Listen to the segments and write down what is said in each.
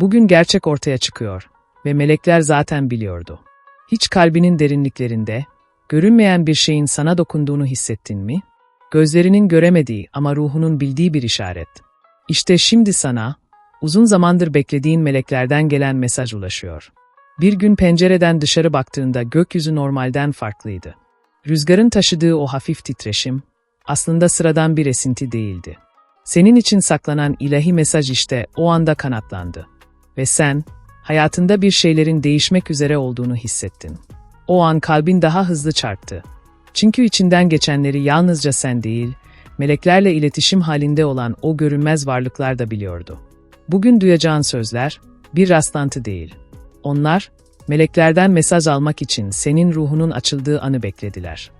Bugün gerçek ortaya çıkıyor ve melekler zaten biliyordu. Hiç kalbinin derinliklerinde, görünmeyen bir şeyin sana dokunduğunu hissettin mi? Gözlerinin göremediği ama ruhunun bildiği bir işaret. İşte şimdi sana, uzun zamandır beklediğin meleklerden gelen mesaj ulaşıyor. Bir gün pencereden dışarı baktığında gökyüzü normalden farklıydı. Rüzgarın taşıdığı o hafif titreşim, aslında sıradan bir esinti değildi. Senin için saklanan ilahi mesaj işte o anda kanatlandı. Ve sen, hayatında bir şeylerin değişmek üzere olduğunu hissettin. O an kalbin daha hızlı çarptı. Çünkü içinden geçenleri yalnızca sen değil, meleklerle iletişim halinde olan o görünmez varlıklar da biliyordu. Bugün duyacağın sözler, bir rastlantı değil. Onlar, meleklerden mesaj almak için senin ruhunun açıldığı anı beklediler.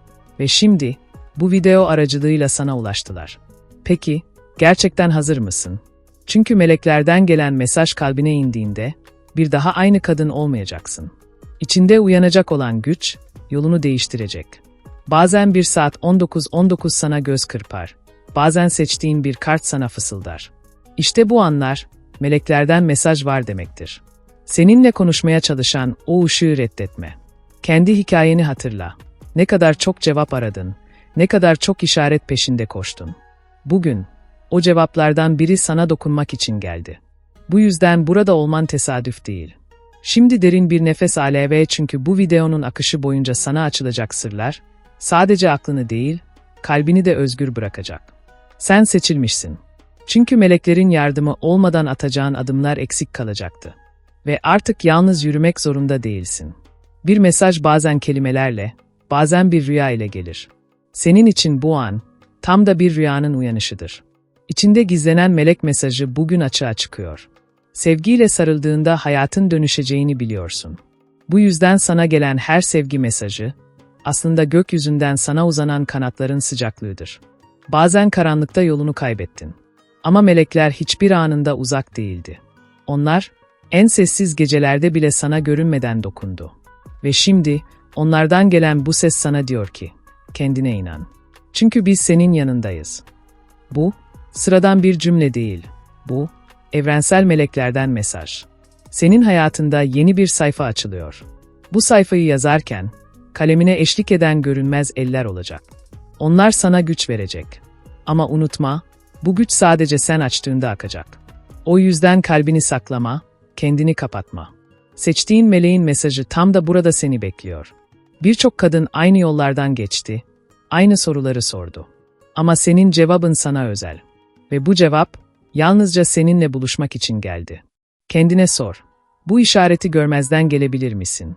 Ve şimdi, bu video aracılığıyla sana ulaştılar. Peki, gerçekten hazır mısın? Çünkü meleklerden gelen mesaj kalbine indiğinde, bir daha aynı kadın olmayacaksın. İçinde uyanacak olan güç, yolunu değiştirecek. Bazen bir saat 19-19 sana göz kırpar. Bazen seçtiğin bir kart sana fısıldar. İşte bu anlar, meleklerden mesaj var demektir. Seninle konuşmaya çalışan o ışığı reddetme. Kendi hikayeni hatırla. Ne kadar çok cevap aradın, ne kadar çok işaret peşinde koştun. Bugün, o cevaplardan biri sana dokunmak için geldi. Bu yüzden burada olman tesadüf değil. Şimdi derin bir nefes al ve çünkü bu videonun akışı boyunca sana açılacak sırlar, sadece aklını değil, kalbini de özgür bırakacak. Sen seçilmişsin. Çünkü meleklerin yardımı olmadan atacağın adımlar eksik kalacaktı. Ve artık yalnız yürümek zorunda değilsin. Bir mesaj bazen kelimelerle, bazen bir rüya ile gelir. Senin için bu an, tam da bir rüyanın uyanışıdır. İçinde gizlenen melek mesajı bugün açığa çıkıyor. Sevgiyle sarıldığında hayatın dönüşeceğini biliyorsun. Bu yüzden sana gelen her sevgi mesajı, aslında gökyüzünden sana uzanan kanatların sıcaklığıdır. Bazen karanlıkta yolunu kaybettin. Ama melekler hiçbir anında uzak değildi. Onlar, en sessiz gecelerde bile sana görünmeden dokundu. Ve şimdi, onlardan gelen bu ses sana diyor ki, kendine inan. Çünkü biz senin yanındayız. Bu, sıradan bir cümle değil. Bu, evrensel meleklerden mesaj. Senin hayatında yeni bir sayfa açılıyor. Bu sayfayı yazarken, kalemine eşlik eden görünmez eller olacak. Onlar sana güç verecek. Ama unutma, bu güç sadece sen açtığında akacak. O yüzden kalbini saklama, kendini kapatma. Seçtiğin meleğin mesajı tam da burada seni bekliyor. Birçok kadın aynı yollardan geçti, aynı soruları sordu. Ama senin cevabın sana özel. Ve bu cevap, yalnızca seninle buluşmak için geldi. Kendine sor. Bu işareti görmezden gelebilir misin?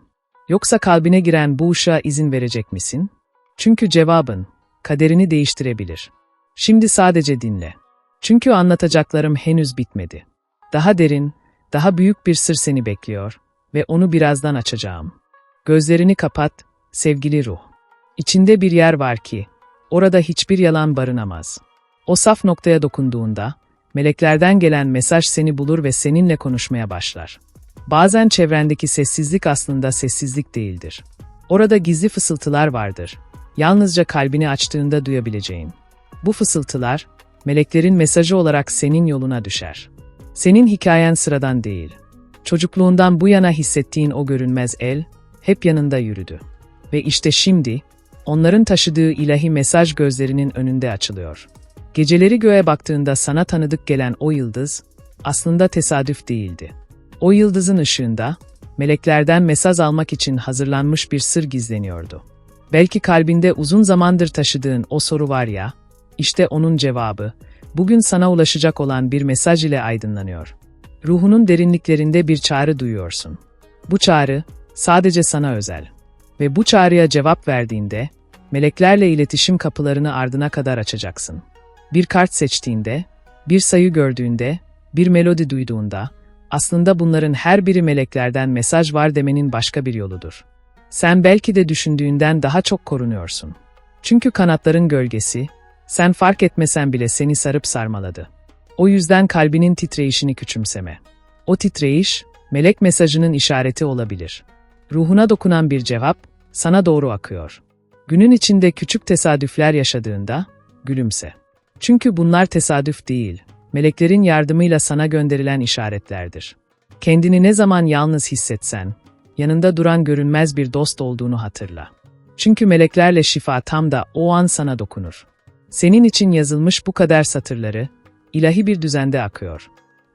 Yoksa kalbine giren bu ışığa izin verecek misin? Çünkü cevabın, kaderini değiştirebilir. Şimdi sadece dinle. Çünkü anlatacaklarım henüz bitmedi. Daha derin, daha büyük bir sır seni bekliyor ve onu birazdan açacağım. Gözlerini kapat, sevgili ruh. İçinde bir yer var ki, orada hiçbir yalan barınamaz. O saf noktaya dokunduğunda, meleklerden gelen mesaj seni bulur ve seninle konuşmaya başlar. Bazen çevrendeki sessizlik aslında sessizlik değildir. Orada gizli fısıltılar vardır. Yalnızca kalbini açtığında duyabileceğin. Bu fısıltılar, meleklerin mesajı olarak senin yoluna düşer. Senin hikayen sıradan değil. Çocukluğundan bu yana hissettiğin o görünmez el, hep yanında yürüdü. Ve işte şimdi, onların taşıdığı ilahi mesaj gözlerinin önünde açılıyor. Geceleri göğe baktığında sana tanıdık gelen o yıldız, aslında tesadüf değildi. O yıldızın ışığında, meleklerden mesaj almak için hazırlanmış bir sır gizleniyordu. Belki kalbinde uzun zamandır taşıdığın o soru var ya, işte onun cevabı, bugün sana ulaşacak olan bir mesaj ile aydınlanıyor. Ruhunun derinliklerinde bir çağrı duyuyorsun. Bu çağrı, sadece sana özel. Ve bu çağrıya cevap verdiğinde, meleklerle iletişim kapılarını ardına kadar açacaksın. Bir kart seçtiğinde, bir sayı gördüğünde, bir melodi duyduğunda, aslında bunların her biri meleklerden mesaj var demenin başka bir yoludur. Sen belki de düşündüğünden daha çok korunuyorsun. Çünkü kanatların gölgesi, sen fark etmesen bile seni sarıp sarmaladı. O yüzden kalbinin titreyişini küçümseme. O titreyiş, melek mesajının işareti olabilir. Ruhuna dokunan bir cevap, sana doğru akıyor. Günün içinde küçük tesadüfler yaşadığında, gülümse. Çünkü bunlar tesadüf değil, meleklerin yardımıyla sana gönderilen işaretlerdir. Kendini ne zaman yalnız hissetsen, yanında duran görünmez bir dost olduğunu hatırla. Çünkü meleklerle şifa tam da o an sana dokunur. Senin için yazılmış bu kadar satırları, ilahi bir düzende akıyor.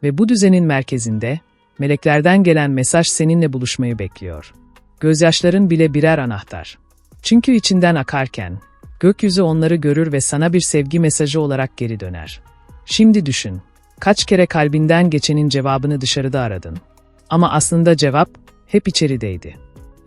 Ve bu düzenin merkezinde, meleklerden gelen mesaj seninle buluşmayı bekliyor. Gözyaşların bile birer anahtar. Çünkü içinden akarken, gökyüzü onları görür ve sana bir sevgi mesajı olarak geri döner. Şimdi düşün, kaç kere kalbinden geçenin cevabını dışarıda aradın. Ama aslında cevap hep içerideydi.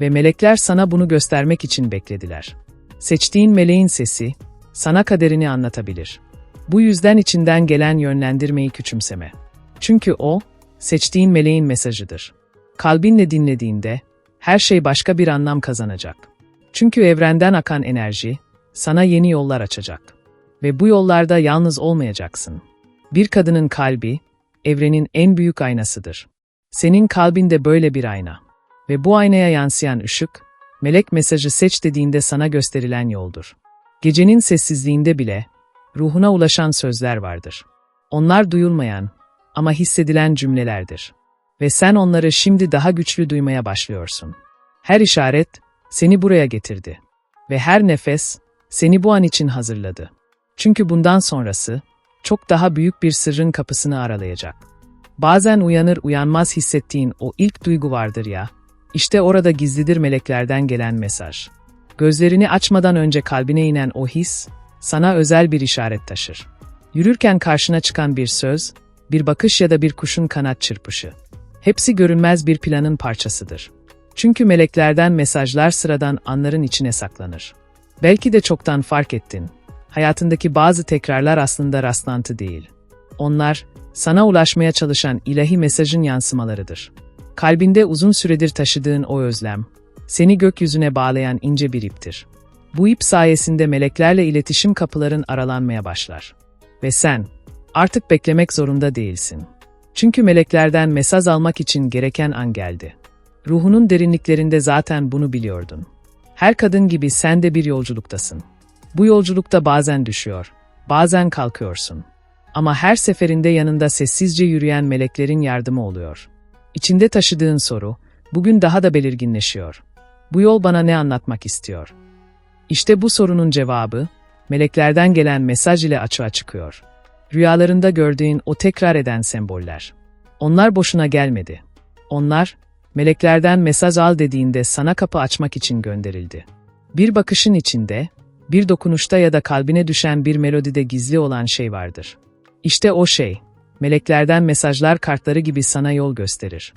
Ve melekler sana bunu göstermek için beklediler. Seçtiğin meleğin sesi, sana kaderini anlatabilir. Bu yüzden içinden gelen yönlendirmeyi küçümseme. Çünkü o, seçtiğin meleğin mesajıdır. Kalbinle dinlediğinde, her şey başka bir anlam kazanacak. Çünkü evrenden akan enerji, sana yeni yollar açacak. Ve bu yollarda yalnız olmayacaksın. Bir kadının kalbi, evrenin en büyük aynasıdır. Senin kalbinde böyle bir ayna. Ve bu aynaya yansıyan ışık, melek mesajı seç dediğinde sana gösterilen yoldur. Gecenin sessizliğinde bile, ruhuna ulaşan sözler vardır. Onlar duyulmayan ama hissedilen cümlelerdir. Ve sen onları şimdi daha güçlü duymaya başlıyorsun. Her işaret seni buraya getirdi. Ve her nefes seni bu an için hazırladı. Çünkü bundan sonrası çok daha büyük bir sırrın kapısını aralayacak. Bazen uyanır uyanmaz hissettiğin o ilk duygu vardır ya, işte orada gizlidir meleklerden gelen mesaj. Gözlerini açmadan önce kalbine inen o his, sana özel bir işaret taşır. Yürürken karşına çıkan bir söz, bir bakış ya da bir kuşun kanat çırpışı. Hepsi görünmez bir planın parçasıdır. Çünkü meleklerden mesajlar sıradan anların içine saklanır. Belki de çoktan fark ettin. Hayatındaki bazı tekrarlar aslında rastlantı değil. Onlar, sana ulaşmaya çalışan ilahi mesajın yansımalarıdır. Kalbinde uzun süredir taşıdığın o özlem, seni gökyüzüne bağlayan ince bir iptir. Bu ip sayesinde meleklerle iletişim kapıların aralanmaya başlar. Ve sen, artık beklemek zorunda değilsin. Çünkü meleklerden mesaj almak için gereken an geldi. Ruhunun derinliklerinde zaten bunu biliyordun. Her kadın gibi sen de bir yolculuktasın. Bu yolculukta bazen düşüyor, bazen kalkıyorsun. Ama her seferinde yanında sessizce yürüyen meleklerin yardımı oluyor. İçinde taşıdığın soru, bugün daha da belirginleşiyor. Bu yol bana ne anlatmak istiyor? İşte bu sorunun cevabı, meleklerden gelen mesaj ile açığa çıkıyor. Rüyalarında gördüğün o tekrar eden semboller. Onlar boşuna gelmedi. Onlar, meleklerden mesaj al dediğinde sana kapı açmak için gönderildi. Bir bakışın içinde, bir dokunuşta ya da kalbine düşen bir melodide gizli olan şey vardır. İşte o şey, meleklerden mesajlar kartları gibi sana yol gösterir.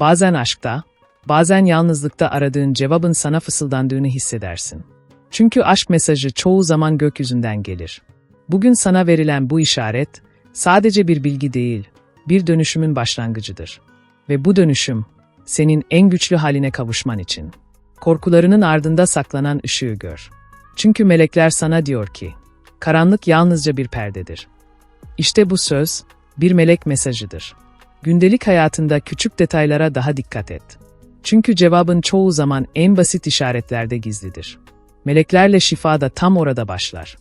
Bazen aşkta, bazen yalnızlıkta aradığın cevabın sana fısıldandığını hissedersin. Çünkü aşk mesajı çoğu zaman gökyüzünden gelir. Bugün sana verilen bu işaret, sadece bir bilgi değil, bir dönüşümün başlangıcıdır. Ve bu dönüşüm, senin en güçlü haline kavuşman için. Korkularının ardında saklanan ışığı gör. Çünkü melekler sana diyor ki, karanlık yalnızca bir perdedir. İşte bu söz, bir melek mesajıdır. Gündelik hayatında küçük detaylara daha dikkat et. Çünkü cevabın çoğu zaman en basit işaretlerde gizlidir. Meleklerle şifa da tam orada başlar.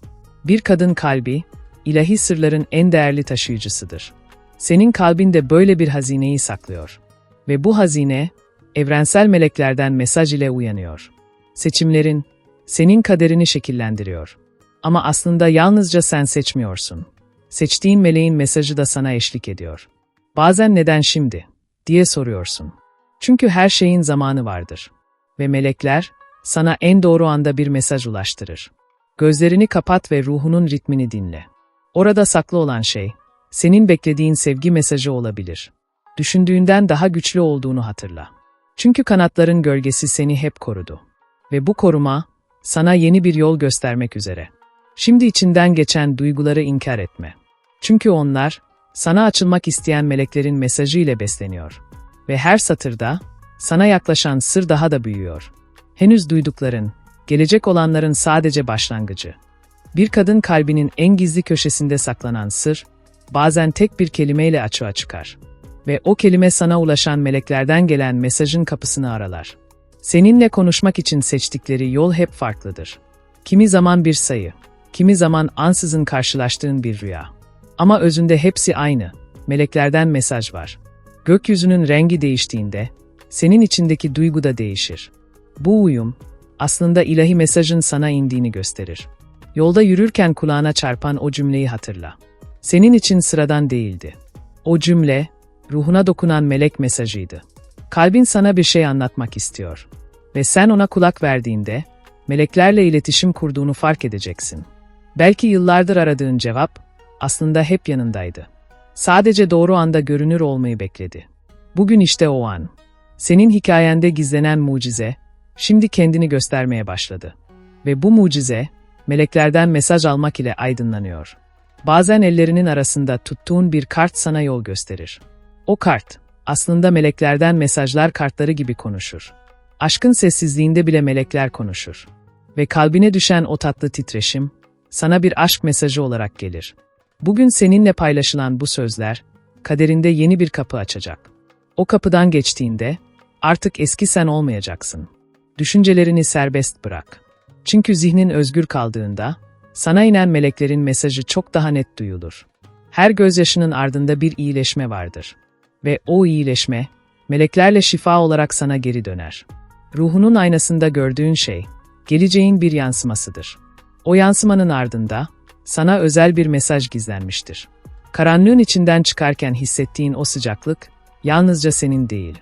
Bir kadın kalbi, ilahi sırların en değerli taşıyıcısıdır. Senin kalbinde böyle bir hazineyi saklıyor. Ve bu hazine, evrensel meleklerden mesaj ile uyanıyor. Seçimlerin, senin kaderini şekillendiriyor. Ama aslında yalnızca sen seçmiyorsun. Seçtiğin meleğin mesajı da sana eşlik ediyor. Bazen neden şimdi diye soruyorsun. Çünkü her şeyin zamanı vardır. Ve melekler sana en doğru anda bir mesaj ulaştırır. Gözlerini kapat ve ruhunun ritmini dinle. Orada saklı olan şey, senin beklediğin sevgi mesajı olabilir. Düşündüğünden daha güçlü olduğunu hatırla. Çünkü kanatların gölgesi seni hep korudu. Ve bu koruma, sana yeni bir yol göstermek üzere. Şimdi içinden geçen duyguları inkar etme. Çünkü onlar, sana açılmak isteyen meleklerin mesajı ile besleniyor. Ve her satırda, sana yaklaşan sır daha da büyüyor. Henüz duydukların, gelecek olanların sadece başlangıcı. Bir kadın kalbinin en gizli köşesinde saklanan sır, bazen tek bir kelimeyle açığa çıkar. Ve o kelime sana ulaşan meleklerden gelen mesajın kapısını aralar. Seninle konuşmak için seçtikleri yol hep farklıdır. Kimi zaman bir sayı, kimi zaman ansızın karşılaştığın bir rüya. Ama özünde hepsi aynı. Meleklerden mesaj var. Gökyüzünün rengi değiştiğinde, senin içindeki duygu da değişir. Bu uyum, aslında ilahi mesajın sana indiğini gösterir. Yolda yürürken kulağına çarpan o cümleyi hatırla. Senin için sıradan değildi. O cümle, ruhuna dokunan melek mesajıydı. Kalbin sana bir şey anlatmak istiyor. Ve sen ona kulak verdiğinde, meleklerle iletişim kurduğunu fark edeceksin. Belki yıllardır aradığın cevap, aslında hep yanındaydı. Sadece doğru anda görünür olmayı bekledi. Bugün işte o an. Senin hikayende gizlenen mucize, şimdi kendini göstermeye başladı. Ve bu mucize, meleklerden mesaj almak ile aydınlanıyor. Bazen ellerinin arasında tuttuğun bir kart sana yol gösterir. O kart, aslında meleklerden mesajlar kartları gibi konuşur. Aşkın sessizliğinde bile melekler konuşur. Ve kalbine düşen o tatlı titreşim, sana bir aşk mesajı olarak gelir. Bugün seninle paylaşılan bu sözler, kaderinde yeni bir kapı açacak. O kapıdan geçtiğinde, artık eski sen olmayacaksın. Düşüncelerini serbest bırak. Çünkü zihnin özgür kaldığında, sana inen meleklerin mesajı çok daha net duyulur. Her gözyaşının ardında bir iyileşme vardır. Ve o iyileşme, meleklerle şifa olarak sana geri döner. Ruhunun aynasında gördüğün şey, geleceğin bir yansımasıdır. O yansımanın ardında, sana özel bir mesaj gizlenmiştir. Karanlığın içinden çıkarken hissettiğin o sıcaklık, yalnızca senin değil.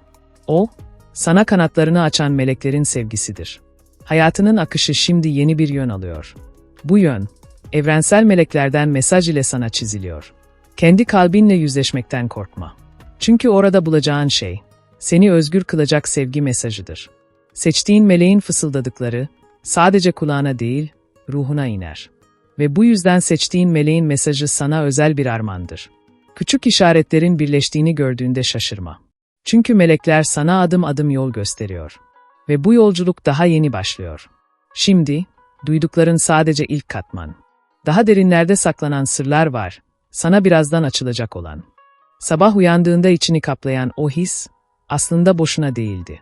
O, sana kanatlarını açan meleklerin sevgisidir. Hayatının akışı şimdi yeni bir yön alıyor. Bu yön, evrensel meleklerden mesaj ile sana çiziliyor. Kendi kalbinle yüzleşmekten korkma. Çünkü orada bulacağın şey, seni özgür kılacak sevgi mesajıdır. Seçtiğin meleğin fısıldadıkları, sadece kulağına değil, ruhuna iner. Ve bu yüzden seçtiğin meleğin mesajı sana özel bir armağandır. Küçük işaretlerin birleştiğini gördüğünde şaşırma. Çünkü melekler sana adım adım yol gösteriyor. Ve bu yolculuk daha yeni başlıyor. Şimdi, duydukların sadece ilk katman. Daha derinlerde saklanan sırlar var, sana birazdan açılacak olan. Sabah uyandığında içini kaplayan o his, aslında boşuna değildi.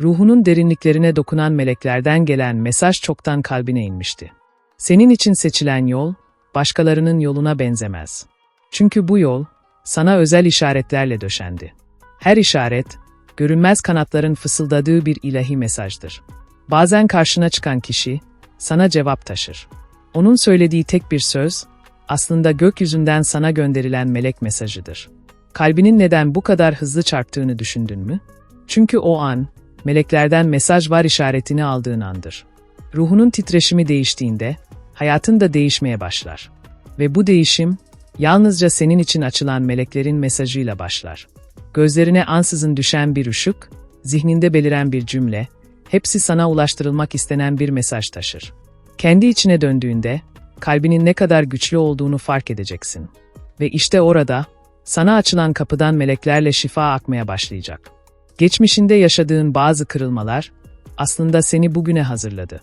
Ruhunun derinliklerine dokunan meleklerden gelen mesaj çoktan kalbine inmişti. Senin için seçilen yol, başkalarının yoluna benzemez. Çünkü bu yol, sana özel işaretlerle döşendi. Her işaret, görünmez kanatların fısıldadığı bir ilahi mesajdır. Bazen karşına çıkan kişi, sana cevap taşır. Onun söylediği tek bir söz, aslında gökyüzünden sana gönderilen melek mesajıdır. Kalbinin neden bu kadar hızlı çarptığını düşündün mü? Çünkü o an, meleklerden mesaj var işaretini aldığın andır. Ruhunun titreşimi değiştiğinde, hayatın da değişmeye başlar. Ve bu değişim, yalnızca senin için açılan meleklerin mesajıyla başlar. Gözlerine ansızın düşen bir ışık, zihninde beliren bir cümle, hepsi sana ulaştırılmak istenen bir mesaj taşır. Kendi içine döndüğünde, kalbinin ne kadar güçlü olduğunu fark edeceksin. Ve işte orada, sana açılan kapıdan meleklerle şifa akmaya başlayacak. Geçmişinde yaşadığın bazı kırılmalar, aslında seni bugüne hazırladı.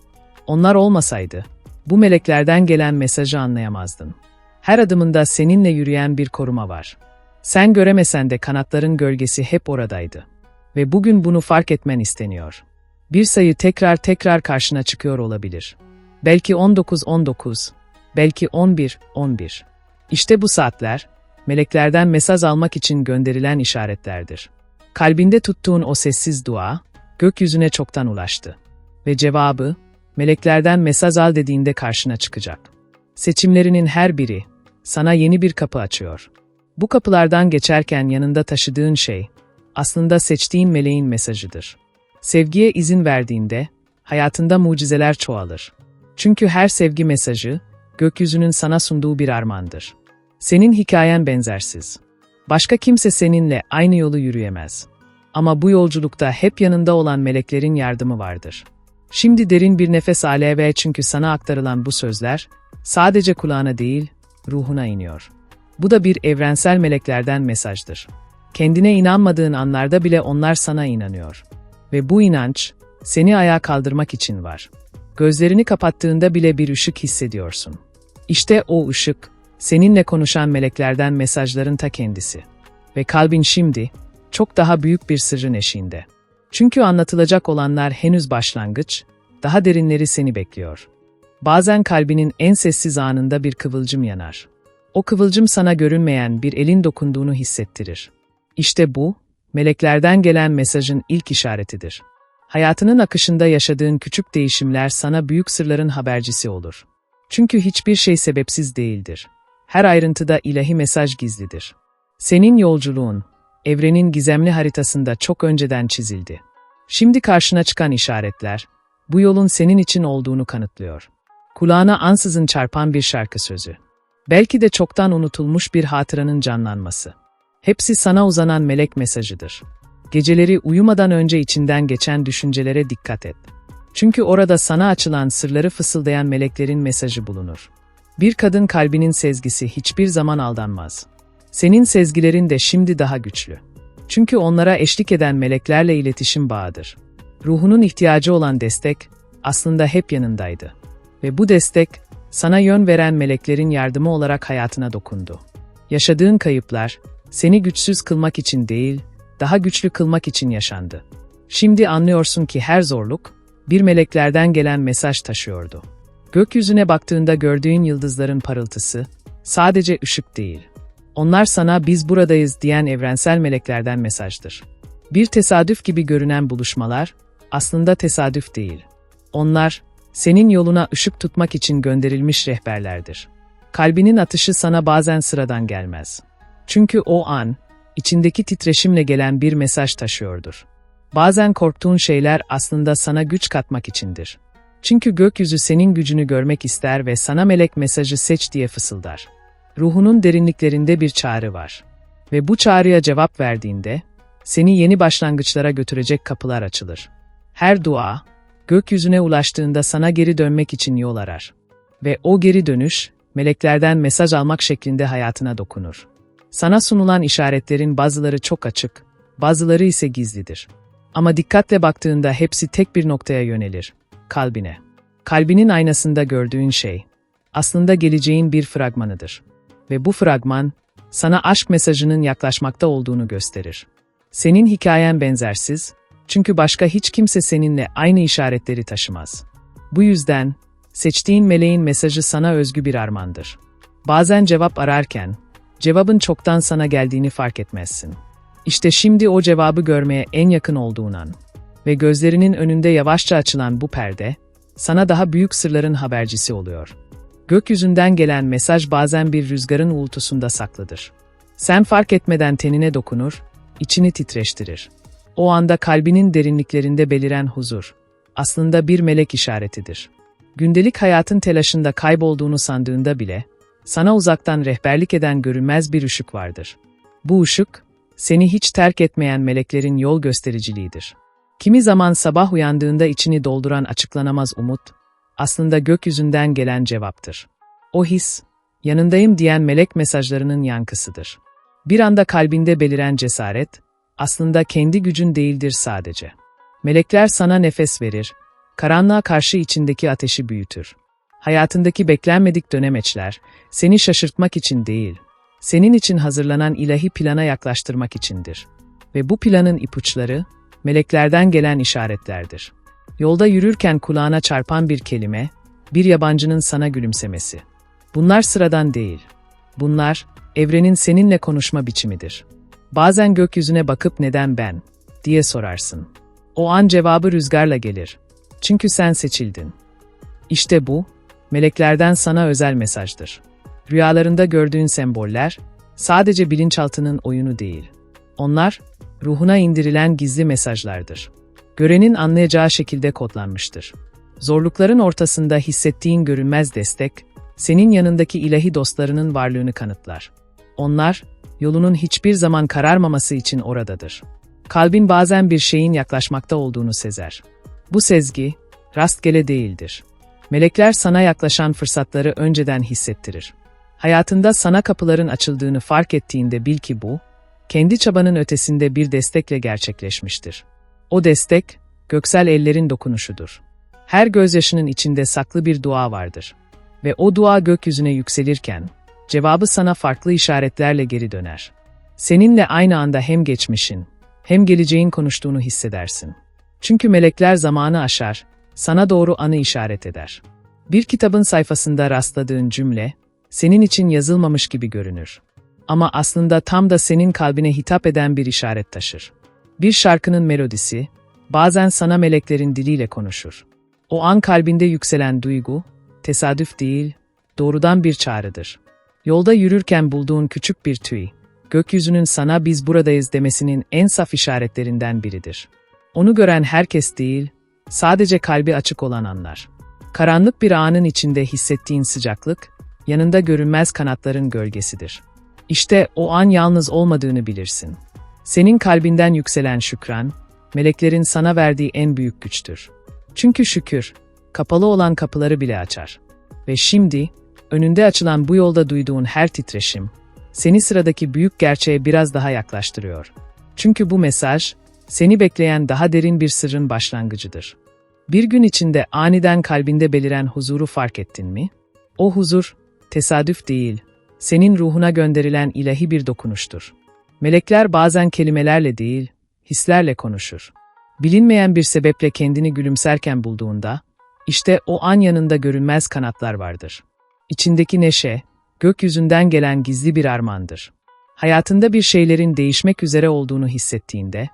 Onlar olmasaydı, bu meleklerden gelen mesajı anlayamazdın. Her adımında seninle yürüyen bir koruma var. Sen göremesen de kanatların gölgesi hep oradaydı. Ve bugün bunu fark etmen isteniyor. Bir sayı tekrar tekrar karşına çıkıyor olabilir. Belki 19-19, belki 11-11. İşte bu saatler, meleklerden mesaj almak için gönderilen işaretlerdir. Kalbinde tuttuğun o sessiz dua, gökyüzüne çoktan ulaştı. Ve cevabı, meleklerden mesaj al dediğinde karşına çıkacak. Seçimlerinin her biri, sana yeni bir kapı açıyor. Bu kapılardan geçerken yanında taşıdığın şey, aslında seçtiğin meleğin mesajıdır. Sevgiye izin verdiğinde, hayatında mucizeler çoğalır. Çünkü her sevgi mesajı, gökyüzünün sana sunduğu bir armağandır. Senin hikayen benzersiz. Başka kimse seninle aynı yolu yürüyemez. Ama bu yolculukta hep yanında olan meleklerin yardımı vardır. Şimdi derin bir nefes al ve çünkü sana aktarılan bu sözler, sadece kulağına değil, ruhuna iniyor. Bu da bir evrensel meleklerden mesajdır. Kendine inanmadığın anlarda bile onlar sana inanıyor. Ve bu inanç, seni ayağa kaldırmak için var. Gözlerini kapattığında bile bir ışık hissediyorsun. İşte o ışık, seninle konuşan meleklerden mesajların ta kendisi. Ve kalbin şimdi, çok daha büyük bir sırrın eşiğinde. Çünkü anlatılacak olanlar henüz başlangıç, daha derinleri seni bekliyor. Bazen kalbinin en sessiz anında bir kıvılcım yanar. O kıvılcım sana görünmeyen bir elin dokunduğunu hissettirir. İşte bu, meleklerden gelen mesajın ilk işaretidir. Hayatının akışında yaşadığın küçük değişimler sana büyük sırların habercisi olur. Çünkü hiçbir şey sebepsiz değildir. Her ayrıntıda ilahi mesaj gizlidir. Senin yolculuğun, evrenin gizemli haritasında çok önceden çizildi. Şimdi karşına çıkan işaretler, bu yolun senin için olduğunu kanıtlıyor. Kulağına ansızın çarpan bir şarkı sözü. Belki de çoktan unutulmuş bir hatıranın canlanması. Hepsi sana uzanan melek mesajıdır. Geceleri uyumadan önce içinden geçen düşüncelere dikkat et. Çünkü orada sana açılan sırları fısıldayan meleklerin mesajı bulunur. Bir kadın kalbinin sezgisi hiçbir zaman aldanmaz. Senin sezgilerin de şimdi daha güçlü. Çünkü onlara eşlik eden meleklerle iletişim bağıdır. Ruhunun ihtiyacı olan destek aslında hep yanındaydı. Ve bu destek sana yön veren meleklerin yardımı olarak hayatına dokundu. Yaşadığın kayıplar seni güçsüz kılmak için değil, daha güçlü kılmak için yaşandı. Şimdi anlıyorsun ki her zorluk bir meleklerden gelen mesaj taşıyordu. Gökyüzüne baktığında gördüğün yıldızların parıltısı sadece ışık değil. Onlar sana biz buradayız diyen evrensel meleklerden mesajdır. Bir tesadüf gibi görünen buluşmalar aslında tesadüf değil. Onlar senin yoluna ışık tutmak için gönderilmiş rehberlerdir. Kalbinin atışı sana bazen sıradan gelmez. Çünkü o an içindeki titreşimle gelen bir mesaj taşıyordur. Bazen korktuğun şeyler aslında sana güç katmak içindir. Çünkü gökyüzü senin gücünü görmek ister ve sana melek mesajı seç diye fısıldar. Ruhunun derinliklerinde bir çağrı var. Ve bu çağrıya cevap verdiğinde, seni yeni başlangıçlara götürecek kapılar açılır. Her dua, gökyüzüne ulaştığında sana geri dönmek için yol arar. Ve o geri dönüş, meleklerden mesaj almak şeklinde hayatına dokunur. Sana sunulan işaretlerin bazıları çok açık, bazıları ise gizlidir. Ama dikkatle baktığında hepsi tek bir noktaya yönelir, kalbine. Kalbinin aynasında gördüğün şey, aslında geleceğin bir fragmanıdır. Ve bu fragman, sana aşk mesajının yaklaşmakta olduğunu gösterir. Senin hikayen benzersiz, çünkü başka hiç kimse seninle aynı işaretleri taşımaz. Bu yüzden, seçtiğin meleğin mesajı sana özgü bir armandır. Bazen cevap ararken, cevabın çoktan sana geldiğini fark etmezsin. İşte şimdi o cevabı görmeye en yakın olduğun an. Ve gözlerinin önünde yavaşça açılan bu perde, sana daha büyük sırların habercisi oluyor. Gökyüzünden gelen mesaj bazen bir rüzgarın uğultusunda saklıdır. Sen fark etmeden tenine dokunur, içini titreştirir. O anda kalbinin derinliklerinde beliren huzur, aslında bir melek işaretidir. Gündelik hayatın telaşında kaybolduğunu sandığında bile, sana uzaktan rehberlik eden görünmez bir ışık vardır. Bu ışık, seni hiç terk etmeyen meleklerin yol göstericiliğidir. Kimi zaman sabah uyandığında içini dolduran açıklanamaz umut, aslında gökyüzünden gelen cevaptır. O his, yanındayım diyen melek mesajlarının yankısıdır. Bir anda kalbinde beliren cesaret, aslında kendi gücün değildir sadece. Melekler sana nefes verir, karanlığa karşı içindeki ateşi büyütür. Hayatındaki beklenmedik dönemeçler, seni şaşırtmak için değil, senin için hazırlanan ilahi plana yaklaştırmak içindir. Ve bu planın ipuçları, meleklerden gelen işaretlerdir. Yolda yürürken kulağına çarpan bir kelime, bir yabancının sana gülümsemesi. Bunlar sıradan değil. Bunlar, evrenin seninle konuşma biçimidir. Bazen gökyüzüne bakıp neden ben, diye sorarsın. O an cevabı rüzgarla gelir. Çünkü sen seçildin. İşte bu, meleklerden sana özel mesajdır. Rüyalarında gördüğün semboller, sadece bilinçaltının oyunu değil. Onlar, ruhuna indirilen gizli mesajlardır. Görenin anlayacağı şekilde kodlanmıştır. Zorlukların ortasında hissettiğin görünmez destek, senin yanındaki ilahi dostlarının varlığını kanıtlar. Onlar, yolunun hiçbir zaman kararmaması için oradadır. Kalbin bazen bir şeyin yaklaşmakta olduğunu sezer. Bu sezgi, rastgele değildir. Melekler sana yaklaşan fırsatları önceden hissettirir. Hayatında sana kapıların açıldığını fark ettiğinde bil ki bu, kendi çabanın ötesinde bir destekle gerçekleşmiştir. O destek, göksel ellerin dokunuşudur. Her gözyaşının içinde saklı bir dua vardır. Ve o dua gökyüzüne yükselirken, cevabı sana farklı işaretlerle geri döner. Seninle aynı anda hem geçmişin, hem geleceğin konuştuğunu hissedersin. Çünkü melekler zamanı aşar, sana doğru anı işaret eder. Bir kitabın sayfasında rastladığın cümle, senin için yazılmamış gibi görünür. Ama aslında tam da senin kalbine hitap eden bir işaret taşır. Bir şarkının melodisi, bazen sana meleklerin diliyle konuşur. O an kalbinde yükselen duygu, tesadüf değil, doğrudan bir çağrıdır. Yolda yürürken bulduğun küçük bir tüy, gökyüzünün sana biz buradayız demesinin en saf işaretlerinden biridir. Onu gören herkes değil, sadece kalbi açık olan anlar. Karanlık bir anın içinde hissettiğin sıcaklık, yanında görünmez kanatların gölgesidir. İşte o an yalnız olmadığını bilirsin. Senin kalbinden yükselen şükran, meleklerin sana verdiği en büyük güçtür. Çünkü şükür, kapalı olan kapıları bile açar. Ve şimdi, önünde açılan bu yolda duyduğun her titreşim, seni sıradaki büyük gerçeğe biraz daha yaklaştırıyor. Çünkü bu mesaj, seni bekleyen daha derin bir sırrın başlangıcıdır. Bir gün içinde aniden kalbinde beliren huzuru fark ettin mi? O huzur, tesadüf değil, senin ruhuna gönderilen ilahi bir dokunuştur. Melekler bazen kelimelerle değil, hislerle konuşur. Bilinmeyen bir sebeple kendini gülümserken bulduğunda, işte o an yanında görünmez kanatlar vardır. İçindeki neşe, gökyüzünden gelen gizli bir armağandır. Hayatında bir şeylerin değişmek üzere olduğunu hissettiğinde,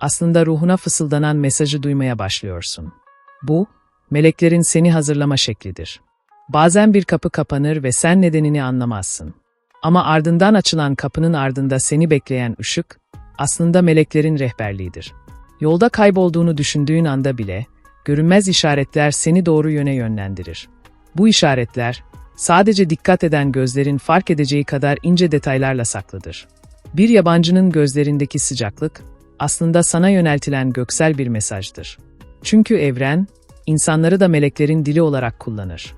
aslında ruhuna fısıldanan mesajı duymaya başlıyorsun. Bu, meleklerin seni hazırlama şeklidir. Bazen bir kapı kapanır ve sen nedenini anlamazsın. Ama ardından açılan kapının ardında seni bekleyen ışık, aslında meleklerin rehberliğidir. Yolda kaybolduğunu düşündüğün anda bile, görünmez işaretler seni doğru yöne yönlendirir. Bu işaretler, sadece dikkat eden gözlerin fark edeceği kadar ince detaylarla saklıdır. Bir yabancının gözlerindeki sıcaklık, aslında sana yöneltilen göksel bir mesajdır. Çünkü evren, insanları da meleklerin dili olarak kullanır.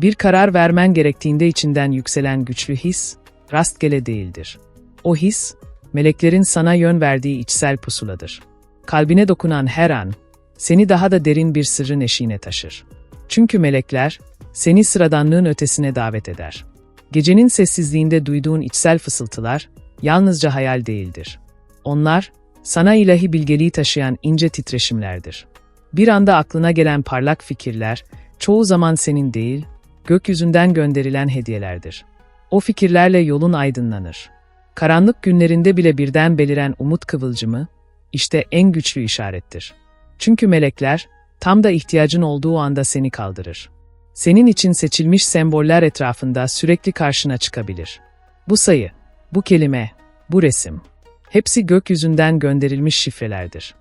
Bir karar vermen gerektiğinde içinden yükselen güçlü his, rastgele değildir. O his, meleklerin sana yön verdiği içsel pusuladır. Kalbine dokunan her an, seni daha da derin bir sırrın eşiğine taşır. Çünkü melekler, seni sıradanlığın ötesine davet eder. Gecenin sessizliğinde duyduğun içsel fısıltılar, yalnızca hayal değildir. Onlar, sana ilahi bilgeliği taşıyan ince titreşimlerdir. Bir anda aklına gelen parlak fikirler, çoğu zaman senin değil, gökyüzünden gönderilen hediyelerdir. O fikirlerle yolun aydınlanır. Karanlık günlerinde bile birden beliren umut kıvılcımı, işte en güçlü işarettir. Çünkü melekler, tam da ihtiyacın olduğu anda seni kaldırır. Senin için seçilmiş semboller etrafında sürekli karşına çıkabilir. Bu sayı, bu kelime, bu resim, hepsi gökyüzünden gönderilmiş şifrelerdir.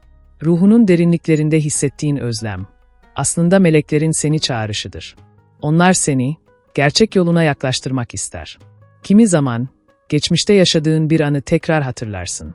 Ruhunun derinliklerinde hissettiğin özlem, aslında meleklerin seni çağrışıdır. Onlar seni, gerçek yoluna yaklaştırmak ister. Kimi zaman, geçmişte yaşadığın bir anı tekrar hatırlarsın.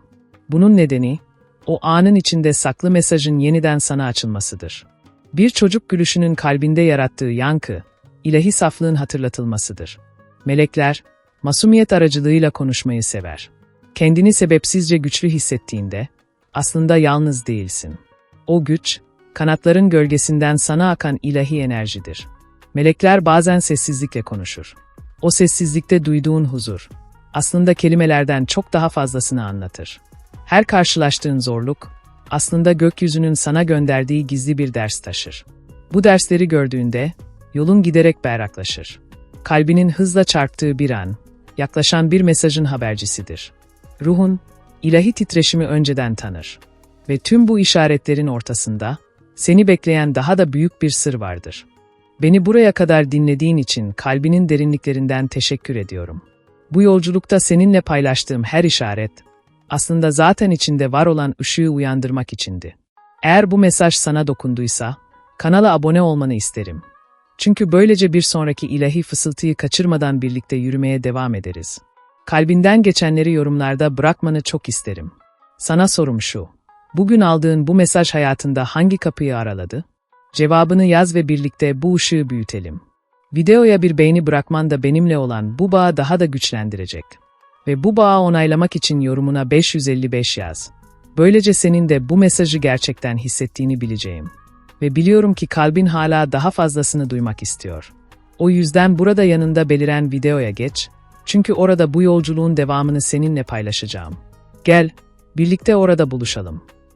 Bunun nedeni, o anın içinde saklı mesajın yeniden sana açılmasıdır. Bir çocuk gülüşünün kalbinde yarattığı yankı, ilahi saflığın hatırlatılmasıdır. Melekler, masumiyet aracılığıyla konuşmayı sever. Kendini sebepsizce güçlü hissettiğinde, aslında yalnız değilsin. O güç, kanatların gölgesinden sana akan ilahi enerjidir. Melekler bazen sessizlikle konuşur. O sessizlikte duyduğun huzur, aslında kelimelerden çok daha fazlasını anlatır. Her karşılaştığın zorluk, aslında gökyüzünün sana gönderdiği gizli bir ders taşır. Bu dersleri gördüğünde, yolun giderek berraklaşır. Kalbinin hızla çarptığı bir an, yaklaşan bir mesajın habercisidir. Ruhun, ilahi titreşimi önceden tanır. Ve tüm bu işaretlerin ortasında, seni bekleyen daha da büyük bir sır vardır. Beni buraya kadar dinlediğin için kalbinin derinliklerinden teşekkür ediyorum. Bu yolculukta seninle paylaştığım her işaret, aslında zaten içinde var olan ışığı uyandırmak içindi. Eğer bu mesaj sana dokunduysa, kanala abone olmanı isterim. Çünkü böylece bir sonraki ilahi fısıltıyı kaçırmadan birlikte yürümeye devam ederiz. Kalbinden geçenleri yorumlarda bırakmanı çok isterim. Sana sorum şu. Bugün aldığın bu mesaj hayatında hangi kapıyı araladı? Cevabını yaz ve birlikte bu ışığı büyütelim. Videoya bir beğeni bırakman da benimle olan bu bağı daha da güçlendirecek. Ve bu bağı onaylamak için yorumuna 555 yaz. Böylece senin de bu mesajı gerçekten hissettiğini bileceğim. Ve biliyorum ki kalbin hala daha fazlasını duymak istiyor. O yüzden burada yanında beliren videoya geç, çünkü orada bu yolculuğun devamını seninle paylaşacağım. Gel, birlikte orada buluşalım.